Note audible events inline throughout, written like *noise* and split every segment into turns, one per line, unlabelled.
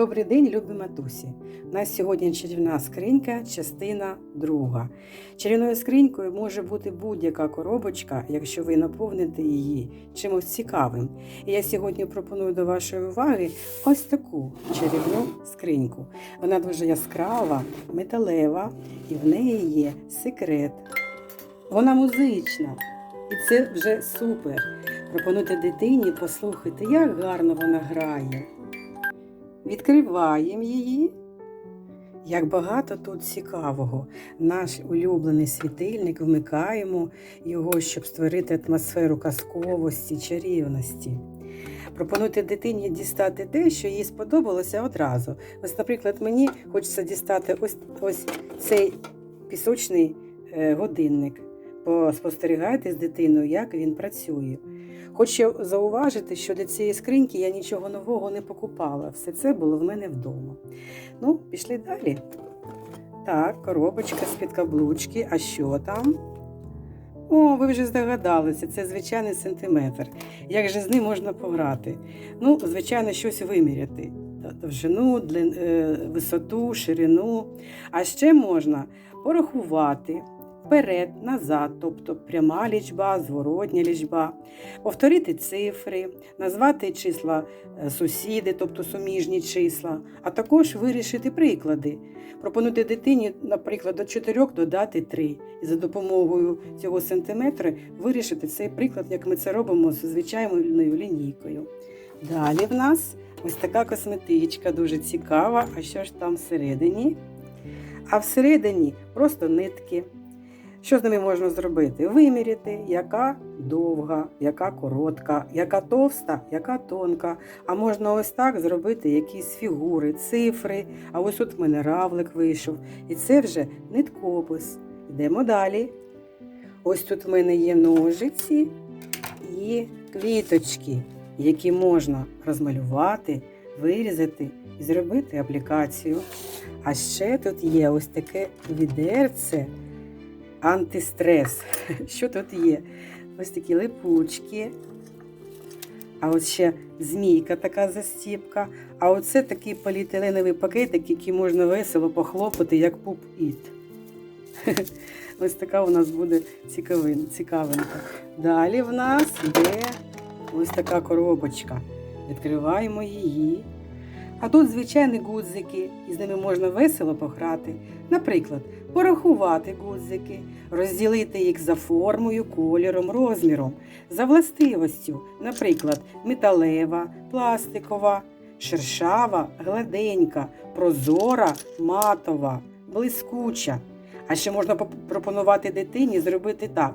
Добрий день, любі матусі. У нас сьогодні чарівна скринька, частина друга. Чарівною скринькою може бути будь-яка коробочка, якщо ви наповните її чимось цікавим. І я сьогодні пропоную до вашої уваги ось таку чарівну скриньку. Вона дуже яскрава, металева, і в неї є секрет. Вона музична, і це вже супер. Пропонуйте дитині послухати, як гарно вона грає. Відкриваємо її. Як багато тут цікавого. Наш улюблений світильник вмикаємо його, щоб створити атмосферу казковості, чарівності. Пропонуйте дитині дістати те, що їй сподобалося одразу. Ось, наприклад, мені хочеться дістати ось, ось цей пісочний е, годинник. Поспостерігайте з дитиною, як він працює. Хочу зауважити, що для цієї скриньки я нічого нового не покупала. Все це було в мене вдома. Ну, пішли далі. Так, коробочка з-під каблучки. А що там? О, ви вже здогадалися, це звичайний сантиметр. Як же з ним можна пограти? Ну, звичайно, щось виміряти. Довжину, е, висоту, ширину. А ще можна порахувати вперед, назад, тобто пряма лічба, зворотня лічба, повторити цифри, назвати числа е, сусіди, тобто суміжні числа, а також вирішити приклади. Пропонуйте дитині, наприклад, до 4 додати 3. І за допомогою цього сантиметра вирішити цей приклад, як ми це робимо з звичайною лінійкою. Далі в нас ось така косметичка, дуже цікава. А що ж там всередині? А всередині просто нитки. Що з ними можна зробити? Виміряти, яка довга, яка коротка, яка товста, яка тонка. А можна ось так зробити якісь фігури, цифри. А ось тут в мене равлик вийшов. І це вже ниткопис. Йдемо далі. Ось тут в мене є ножиці і квіточки, які можна розмалювати, вирізати і зробити аплікацію. А ще тут є ось таке відерце антистрес. *laughs* Що тут є? Ось такі липучки. А от ще змійка така застіпка. А оце такий поліетиленовий пакетик, який можна весело похлопати, як пуп-іт. *laughs* Ось така у нас буде цікавинка. Далі в нас йде ось така коробочка. Відкриваємо її. А тут звичайні гудзики, і з ними можна весело пограти. Наприклад, порахувати гудзики, розділити їх за формою, кольором, розміром, за властивостю, наприклад, металева, пластикова, шершава, гладенька, прозора, матова, блискуча. А ще можна пропонувати дитині зробити так: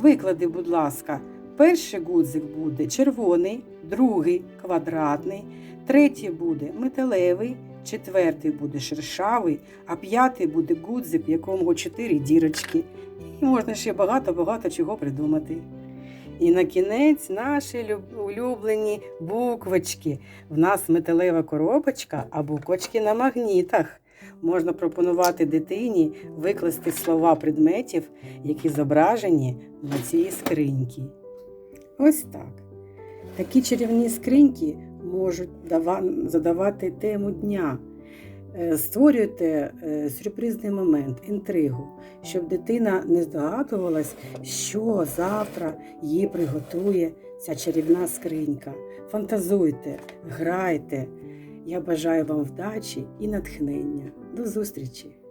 виклади, будь ласка, перший гудзик буде червоний, другий квадратний, третій буде металевий, четвертий буде шершавий, а п'ятий буде гудзик, в якому чотири дірочки. І можна ще багато-багато чого придумати. І на кінець наші улюблені буквочки. В нас металева коробочка, а буквочки на магнітах. Можна пропонувати дитині викласти слова предметів, які зображені на цій скриньці. Ось так. Такі чарівні скриньки можуть задавати тему дня. Е, Створюйте е, сюрпризний момент, інтригу, щоб дитина не здогадувалась, що завтра їй приготує ця чарівна скринька. Фантазуйте, грайте. Я бажаю вам вдачі і натхнення. До зустрічі!